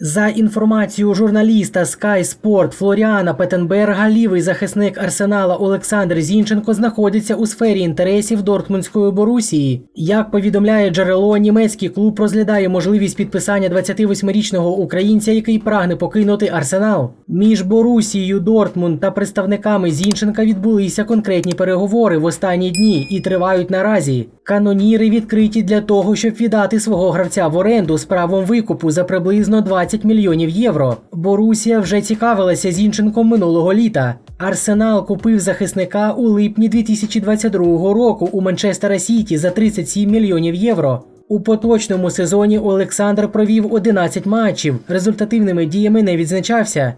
За інформацією журналіста Sky Sport Флоріана Петенберга, лівий захисник Арсенала Олександр Зінченко знаходиться у сфері інтересів Дортмундської Борусії. Як повідомляє джерело, німецький клуб розглядає можливість підписання 28-річного українця, який прагне покинути Арсенал. Між Борусією Дортмунд та представниками Зінченка відбулися конкретні переговори в останні дні і тривають наразі. Каноніри відкриті для того, щоб віддати свого гравця в оренду з правом викупу за приблизно 20 мільйонів євро. Борусія вже цікавилася Зінченком минулого літа. Арсенал купив захисника у липні 2022 року у Манчестера Сіті за 37 мільйонів євро. У поточному сезоні Олександр провів 11 матчів. Результативними діями не відзначався.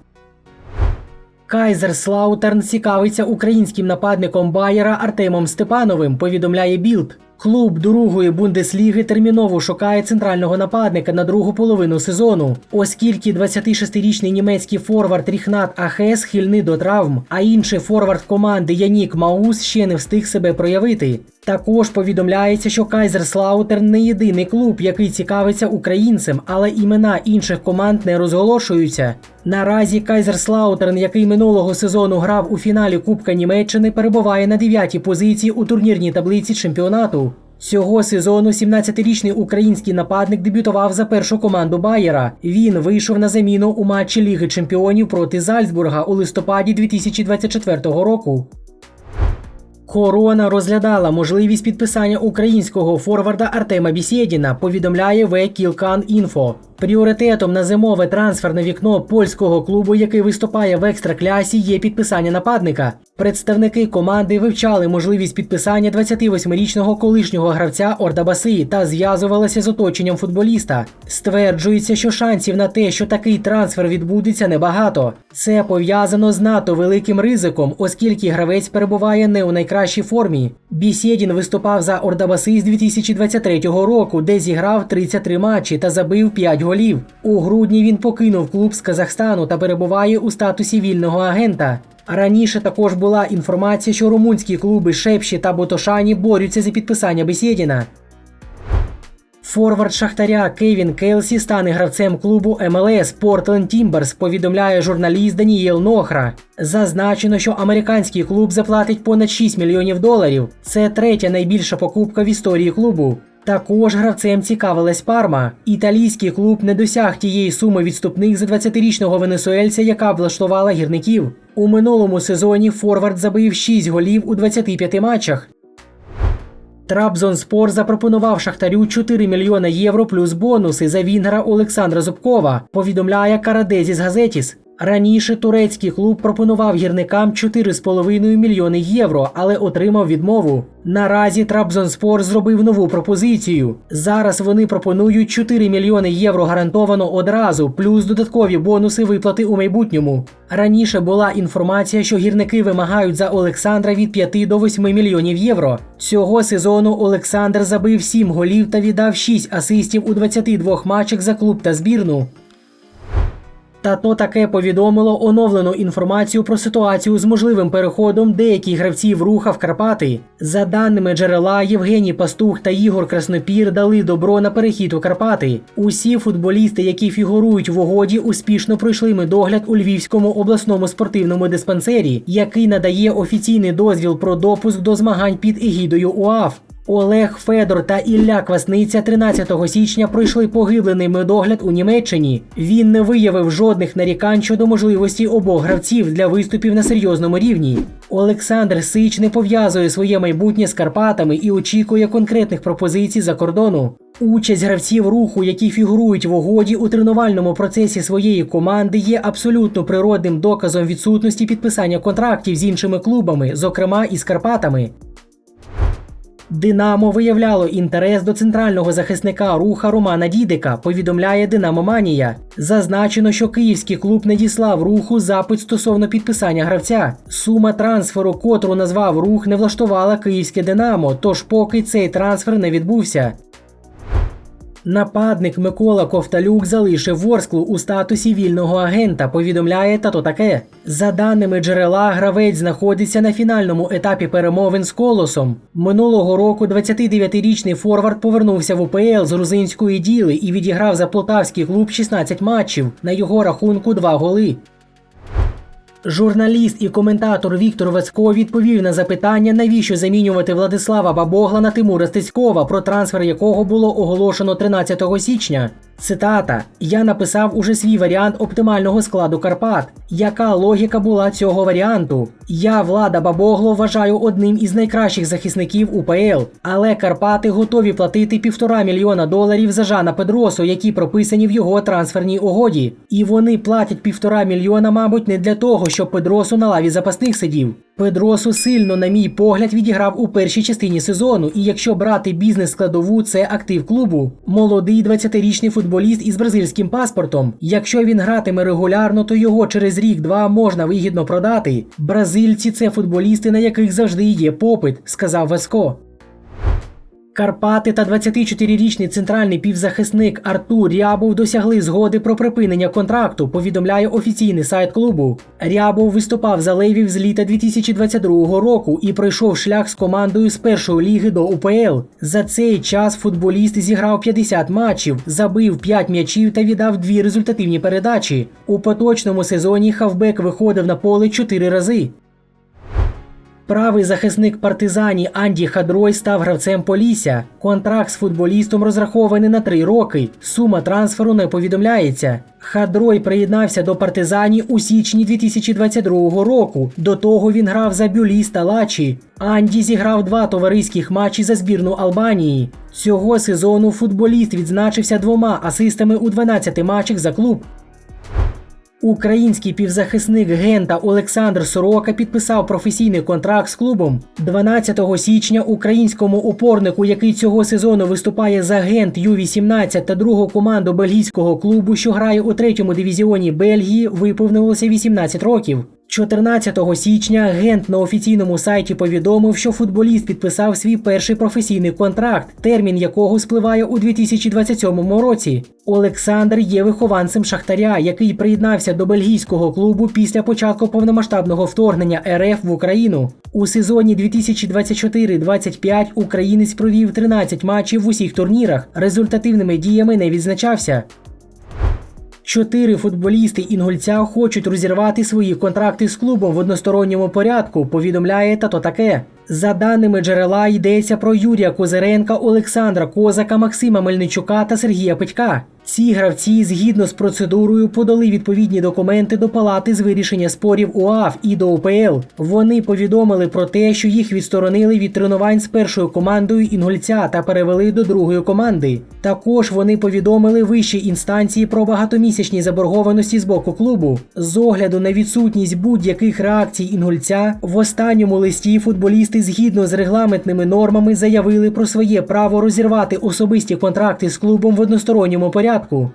Кайзер Слаутерн цікавиться українським нападником Байера Артемом Степановим, повідомляє Білд. Клуб другої бундесліги терміново шукає центрального нападника на другу половину сезону, оскільки 26-річний німецький форвард Ріхнат Ахе схильний до травм, а інший форвард команди Янік Маус ще не встиг себе проявити. Також повідомляється, що Кайзерслаутерн не єдиний клуб, який цікавиться українцем, але імена інших команд не розголошуються. Наразі Кайзерслаутерн, який минулого сезону грав у фіналі Кубка Німеччини, перебуває на 9-й позиції у турнірній таблиці чемпіонату. Цього сезону 17-річний український нападник дебютував за першу команду Байера. Він вийшов на заміну у матчі Ліги Чемпіонів проти Зальцбурга у листопаді 2024 року. Корона розглядала можливість підписання українського форварда Артема Бісєдіна, повідомляє Векілкан Інфо. Пріоритетом на зимове трансферне вікно польського клубу, який виступає в екстраклясі, є підписання нападника. Представники команди вивчали можливість підписання 28-річного колишнього гравця Ордабаси та зв'язувалися з оточенням футболіста. Стверджується, що шансів на те, що такий трансфер відбудеться, небагато. Це пов'язано з надто великим ризиком, оскільки гравець перебуває не у найкращій формі. Бісєдін виступав за Ордабаси з 2023 року, де зіграв 33 матчі та забив 5 голів. У грудні він покинув клуб з Казахстану та перебуває у статусі вільного агента. Раніше також була інформація, що румунські клуби Шепші та Ботошані борються за підписання Бесєдіна. Форвард Шахтаря Кевін Келсі стане гравцем клубу МЛС Портленд Тімберс, повідомляє журналіст Данієл Нохра. Зазначено, що американський клуб заплатить понад 6 мільйонів доларів. Це третя найбільша покупка в історії клубу. Також гравцем цікавилась Парма. Італійський клуб не досяг тієї суми відступних за 20-річного венесуельця, яка влаштувала гірників. У минулому сезоні Форвард забив 6 голів у 25 матчах. Трабзонспор запропонував Шахтарю 4 мільйони євро плюс бонуси за Вінгера Олександра Зубкова, повідомляє Карадезіс Газетіс. Раніше турецький клуб пропонував гірникам 4,5 мільйони євро, але отримав відмову. Наразі Трабзонспор зробив нову пропозицію. Зараз вони пропонують 4 мільйони євро гарантовано одразу, плюс додаткові бонуси виплати у майбутньому. Раніше була інформація, що гірники вимагають за Олександра від 5 до 8 мільйонів євро. Цього сезону Олександр забив 7 голів та віддав 6 асистів у 22 матчах за клуб та збірну. Та то таке повідомило оновлену інформацію про ситуацію з можливим переходом деяких гравців руха в Карпати. За даними джерела, Євгеній Пастух та Ігор Краснопір дали добро на перехід у Карпати. Усі футболісти, які фігурують в угоді, успішно пройшли медогляд у Львівському обласному спортивному диспансері, який надає офіційний дозвіл про допуск до змагань під егідою УАФ. Олег Федор та Ілля Квасниця 13 січня пройшли поглиблений медогляд у Німеччині. Він не виявив жодних нарікань щодо можливості обох гравців для виступів на серйозному рівні. Олександр Сич не пов'язує своє майбутнє з Карпатами і очікує конкретних пропозицій за кордону. Участь гравців руху, які фігурують в угоді у тренувальному процесі своєї команди, є абсолютно природним доказом відсутності підписання контрактів з іншими клубами, зокрема і з Карпатами. Динамо виявляло інтерес до центрального захисника руха Романа Дідика, повідомляє Динамо Манія. Зазначено, що київський клуб надіслав руху запит стосовно підписання гравця. Сума трансферу, котру назвав рух, не влаштувала київське Динамо, тож поки цей трансфер не відбувся. Нападник Микола Ковталюк залишив Ворсклу у статусі вільного агента. Повідомляє тато таке. За даними джерела, гравець знаходиться на фінальному етапі перемовин з колосом. Минулого року 29-річний форвард повернувся в УПЛ з грузинської діли і відіграв за полтавський клуб 16 матчів. На його рахунку два голи. Журналіст і коментатор Віктор Вацько відповів на запитання, навіщо замінювати Владислава Бабогла на Тимура Стецькова, про трансфер якого було оголошено 13 січня. Цитата: Я написав уже свій варіант оптимального складу Карпат. Яка логіка була цього варіанту? Я влада Бабогло вважаю одним із найкращих захисників УПЛ, але Карпати готові платити півтора мільйона доларів за Жана Педросу, які прописані в його трансферній угоді. І вони платять півтора мільйона, мабуть, не для того, щоб Педросу на лаві запасних сидів. Педросу сильно, на мій погляд, відіграв у першій частині сезону, і якщо брати бізнес складову, це актив клубу. Молодий 20-річний футболіст із бразильським паспортом. Якщо він гратиме регулярно, то його через рік-два можна вигідно продати. Бразильці це футболісти, на яких завжди є попит, сказав Веско. Карпати та 24-річний центральний півзахисник Артур Рябов досягли згоди про припинення контракту, повідомляє офіційний сайт клубу. Рябов виступав за левів з літа 2022 року і пройшов шлях з командою з першої ліги до УПЛ. За цей час футболіст зіграв 50 матчів, забив 5 м'ячів та віддав дві результативні передачі. У поточному сезоні хавбек виходив на поле 4 рази. Правий захисник партизані Анді Хадрой став гравцем Полісся. Контракт з футболістом розрахований на три роки. Сума трансферу не повідомляється. Хадрой приєднався до партизані у січні 2022 року. До того він грав за Бюліс та Лачі. Анді зіграв два товариських матчі за збірну Албанії. Цього сезону футболіст відзначився двома асистами у 12 матчах за клуб. Український півзахисник Гента Олександр Сорока підписав професійний контракт з клубом. 12 січня українському опорнику, який цього сезону виступає за Гент Ю-18 та другу команду бельгійського клубу, що грає у третьому дивізіоні Бельгії, виповнилося 18 років. 14 січня Гент на офіційному сайті повідомив, що футболіст підписав свій перший професійний контракт, термін якого спливає у 2027 році. Олександр є вихованцем Шахтаря, який приєднався до бельгійського клубу після початку повномасштабного вторгнення РФ в Україну. У сезоні 2024-25 українець провів 13 матчів в усіх турнірах. Результативними діями не відзначався. Чотири футболісти інгульця хочуть розірвати свої контракти з клубом в односторонньому порядку. Повідомляє тато таке. За даними джерела, йдеться про Юрія Козиренка, Олександра Козака, Максима Мельничука та Сергія Петька. Ці гравці згідно з процедурою подали відповідні документи до палати з вирішення спорів УАФ і до УПЛ. Вони повідомили про те, що їх відсторонили від тренувань з першою командою інгульця та перевели до другої команди. Також вони повідомили вищі інстанції про багатомісячні заборгованості з боку клубу. З огляду на відсутність будь-яких реакцій інгульця в останньому листі футболісти згідно з регламентними нормами заявили про своє право розірвати особисті контракти з клубом в односторонньому порядку.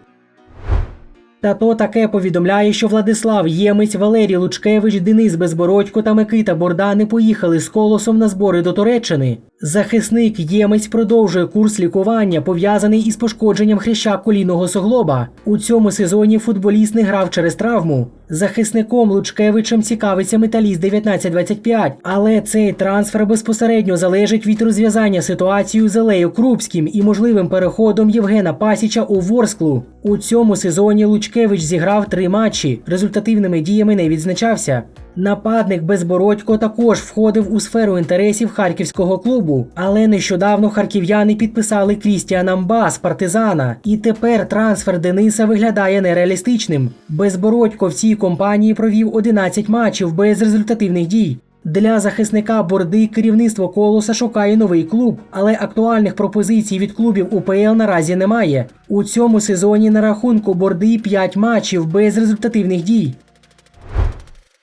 Та то таке повідомляє, що Владислав Ємець, Валерій Лучкевич, Денис Безбородько та Микита Бордани поїхали з колосом на збори до Туреччини. Захисник Ємець продовжує курс лікування, пов'язаний із пошкодженням хряща колінного суглоба. У цьому сезоні футболіст не грав через травму. Захисником Лучкевичем цікавиться металіст 1925, але цей трансфер безпосередньо залежить від розв'язання ситуації з Олею Крупським і можливим переходом Євгена Пасіча у Ворсклу. У цьому сезоні Лучкевич зіграв три матчі. Результативними діями не відзначався. Нападник Безбородько також входив у сферу інтересів харківського клубу, але нещодавно харків'яни підписали Крістіана Мба з партизана, і тепер трансфер Дениса виглядає нереалістичним. Безбородько в цій компанії провів 11 матчів без результативних дій. Для захисника борди керівництво колоса шукає новий клуб, але актуальних пропозицій від клубів УПЛ наразі немає. У цьому сезоні на рахунку борди 5 матчів без результативних дій.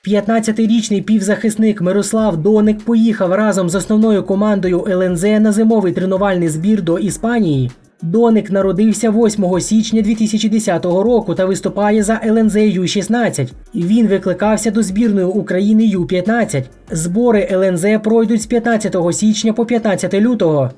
15-річний півзахисник Мирослав Доник поїхав разом з основною командою ЛНЗ на зимовий тренувальний збір до Іспанії. Доник народився 8 січня 2010 року та виступає за ЛНЗ Ю-16. Він викликався до збірної України Ю-15. Збори ЛНЗ пройдуть з 15 січня по 15 лютого.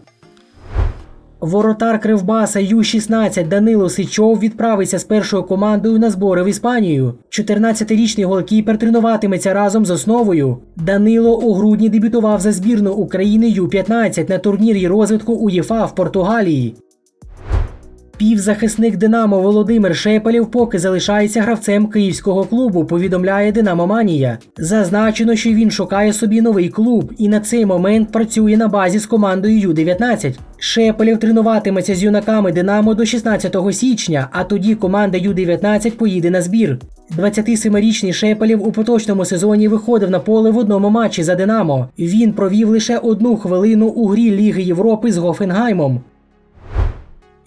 Воротар Кривбаса Ю-16 Данило Сичов відправиться з першою командою на збори в Іспанію. 14-річний голкіпер тренуватиметься разом з основою. Данило у грудні дебютував за збірну України Ю-15 на турнірі розвитку УЄФА в Португалії. Півзахисник Динамо Володимир Шепелєв поки залишається гравцем київського клубу, повідомляє Динамо Манія. Зазначено, що він шукає собі новий клуб і на цей момент працює на базі з командою Ю-19. Шепелєв тренуватиметься з юнаками Динамо до 16 січня, а тоді команда Ю-19 поїде на збір. 27-річний Шепелєв у поточному сезоні виходив на поле в одному матчі за Динамо. Він провів лише одну хвилину у грі Ліги Європи з Гофенгаймом.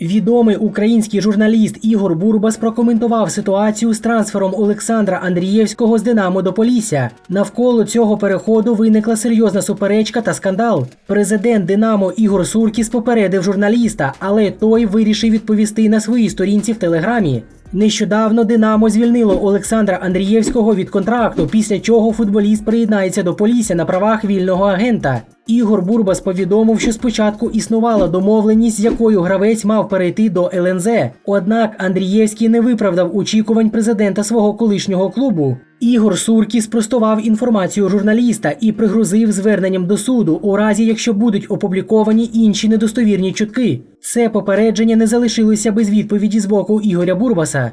Відомий український журналіст Ігор Бурбас прокоментував ситуацію з трансфером Олександра Андрієвського з Динамо до Полісся. Навколо цього переходу виникла серйозна суперечка та скандал. Президент Динамо Ігор Суркіс попередив журналіста, але той вирішив відповісти на своїй сторінці в телеграмі. Нещодавно Динамо звільнило Олександра Андрієвського від контракту, після чого футболіст приєднається до Полісся на правах вільного агента. Ігор Бурбас повідомив, що спочатку існувала домовленість, з якою гравець мав перейти до ЛНЗ. Однак Андрієвський не виправдав очікувань президента свого колишнього клубу. Ігор Суркі спростував інформацію журналіста і пригрозив зверненням до суду у разі, якщо будуть опубліковані інші недостовірні чутки. Це попередження не залишилося без відповіді з боку Ігоря Бурбаса.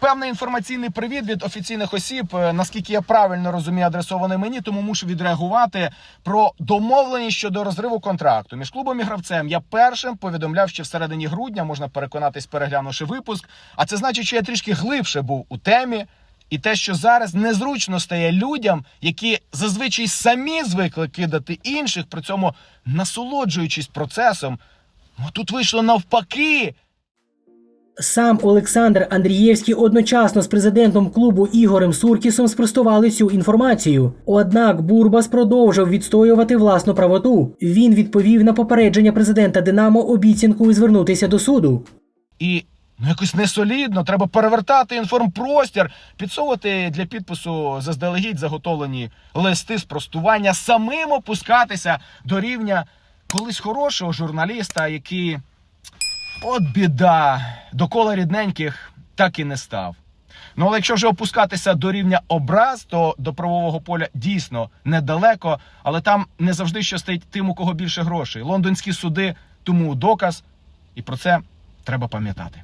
Певний інформаційний привіт від офіційних осіб, е, наскільки я правильно розумію, адресований мені, тому мушу відреагувати про домовленість щодо розриву контракту між клубом і гравцем. Я першим повідомляв ще всередині грудня, можна переконатись, переглянувши випуск. А це значить, що я трішки глибше був у темі. І те, що зараз незручно стає людям, які зазвичай самі звикли кидати інших, при цьому насолоджуючись процесом. Ну тут вийшло навпаки. Сам Олександр Андрієвський одночасно з президентом клубу Ігорем Суркісом спростували цю інформацію. Однак Бурбас продовжив відстоювати власну правоту. Він відповів на попередження президента Динамо обіцянкою звернутися до суду. І ну якось несолідно, треба перевертати інформпростір, підсовувати для підпису заздалегідь заготовлені листи спростування, самим опускатися до рівня колись хорошого журналіста, який от біда до кола рідненьких так і не став. Ну, але якщо вже опускатися до рівня образ, то до правового поля дійсно недалеко, але там не завжди щастить тим, у кого більше грошей. Лондонські суди тому доказ, і про це треба пам'ятати.